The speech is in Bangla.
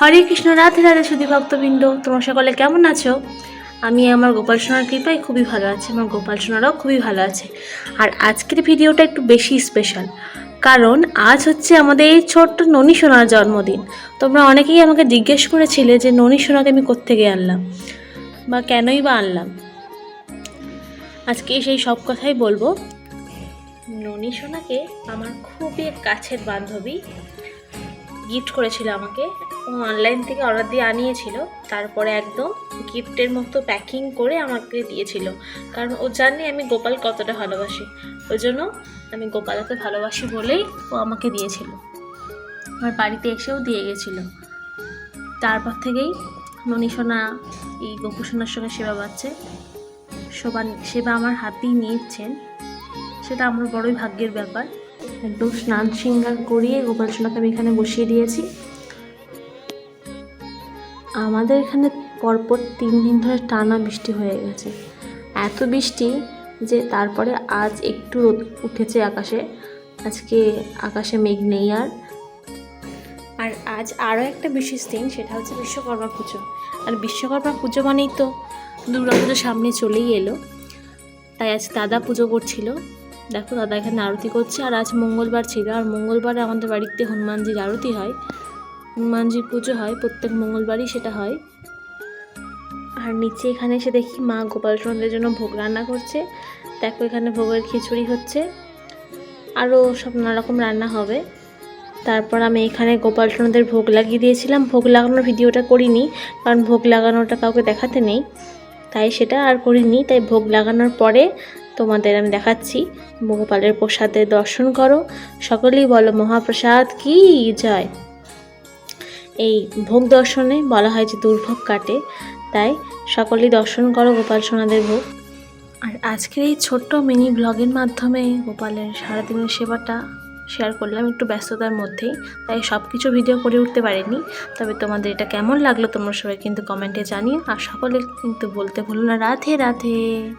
হরে কৃষ্ণ, রাধে রাধে সুধী ভক্তবৃন্দ, তোমরা সকলে কেমন আছো? আমি আমার গোপাল সোনার কৃপায় খুবই ভালো আছি, আমার গোপাল সোনারাও খুবই ভালো আছে। আর আজকের ভিডিওটা একটু বেশি স্পেশাল কারণ আজ হচ্ছে আমাদের এই ছোট্ট ননী সোনার জন্মদিন। তোমরা অনেকেই আমাকে জিজ্ঞেস করেছিলে যে, ননী সোনাকে আমি কোত্থেকে আনলাম? বা, কেনই বা আনলাম? আজকে সেই সব কথাই বলব। ননী সোনাকে আমার খুবই কাছের বান্ধবী গিফট করেছিল আমাকে। অনলাইন থেকে অর্ডার দিয়ে আনিয়েছিল। তারপরে একদম গিফটের মতো প্যাকিং করে আমাকে দিয়েছিল। কারণ ও জানে আমি গোপাল কতটা ভালোবাসি। ওই জন্য আমি গোপালকে ভালোবাসি বলেই ও আমাকে দিয়েছিল। আমার বাড়িতে এসেও দিয়ে গেছিল। তারপর থেকেই ননী সোনা এই গোপু সোনার সঙ্গে সেবা পাচ্ছে। সেবা সেবা আমার হাতেই নিয়েছেন। সেটা আমার বড়ই ভাগ্যের ব্যাপার। একদম স্নান শৃঙ্গার করিয়ে গোপাল সোনাকে আমি এখানে বসিয়ে দিয়েছি। আমাদের এখানে পরপর তিন দিন ধরে টানা বৃষ্টি হয়ে গেছে। এত বৃষ্টি যে তারপরে আজ একটু রোদ উঠেছে আকাশে। আজকে আকাশে মেঘ নেই আর। আর আজ আরও একটা বিশেষ দিন, সেটা হচ্ছে বিশ্বকর্মা পুজো। আর বিশ্বকর্মা পুজো মানেই তো দুর্গা পুজো সামনে চলেই এলো। তাই আজ দাদা পুজো করছিল। দেখো দাদা এখানে আরতি করছে, আর আজ মঙ্গলবার ছিল। আর মঙ্গলবারে আমাদের বাড়িতে হনুমানজির আরতি হয়। হনুমানজির পুজো হয়, প্রত্যেক মঙ্গলবারই সেটা হয়। আর নিচে এখানে এসে দেখি মা গোপাল জন্য ভোগ রান্না করছে। দেখো এখানে ভোগের খিচুড়ি হচ্ছে। আরও সব নানারকম রান্না হবে। তারপর আমি এখানে গোপাল ভোগ লাগিয়ে দিয়েছিলাম। ভোগ লাগানোর ভিডিওটা করিনি, কারণ ভোগ লাগানোটা কাউকে দেখাতে নেই। তাই সেটা আর করিনি। তাই ভোগ লাগানোর পরে তোমাদের আমি দেখাচ্ছি। গোপালের প্রসাদের দর্শন করো। সকলেই বলো, মহাপ্রসাদ কি? জয়। এই ভোগ দর্শনে বলা হয় যে দুর্ভোগ কাটে, তাই সকলেই দর্শন করো গোপাল সোনাদের ভোগ। আর আজকের এই ছোট্ট মিনি ব্লগের মাধ্যমে গোপালের সারাদিনের সেবাটা শেয়ার করলাম। একটু ব্যস্ততার মধ্যেই, তাই সব কিছু ভিডিও করে উঠতে পারিনি। তবে তোমাদের এটা কেমন লাগল তোমরা সবাই কিন্তু কমেন্টে জানিও। আর সকলে কিন্তু বলতে ভুলো না। রাধে রাধে।